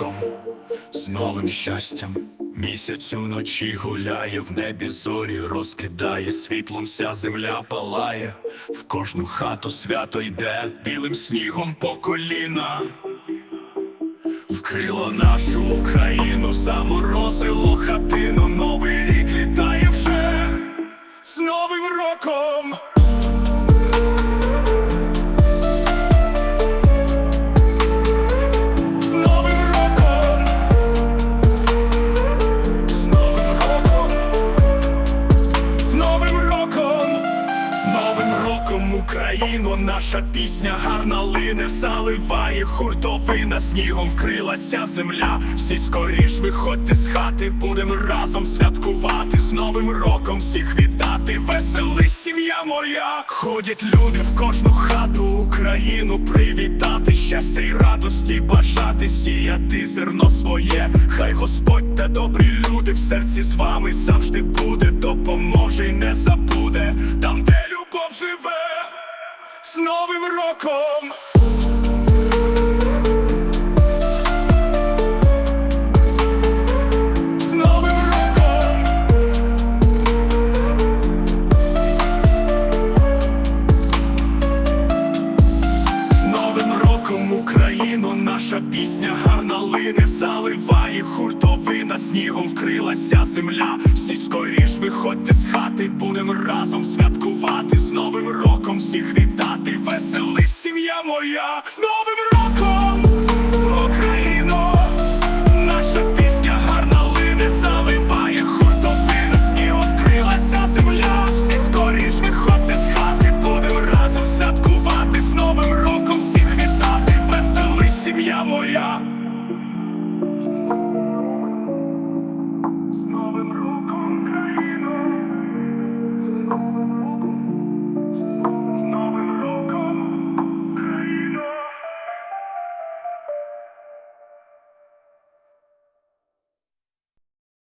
роком, з новим щастям. Місяць уночі гуляє, в небі зорі розкидає, світлом вся земля палає, в кожну хату свято йде, білим снігом по коліна. Вкрило нашу Україну, заморозило Україно, наша пісня гарна лине, заливає хуртовина, снігом вкрилася земля. Всі скоріш виходьте з хати, будем разом святкувати. З Новим роком всіх вітати, весели сім'я моя. Ходять люди в кожну хату, Україну привітати, щастя й радості бажати, сіяти зерно своє. Хай Господь та добрі люди в серці з вами завжди буде, допоможе й не забуде, там, де любов живе, з Новим роком. З Новим роком. З Новим роком Україно, наша пісня гарна лине, заливає хуртовина, снігом вкрилася земля. Всі скоріш виходьте з хати, будем разом святкувати. З Новим роком всіх вітати, Hallelujah.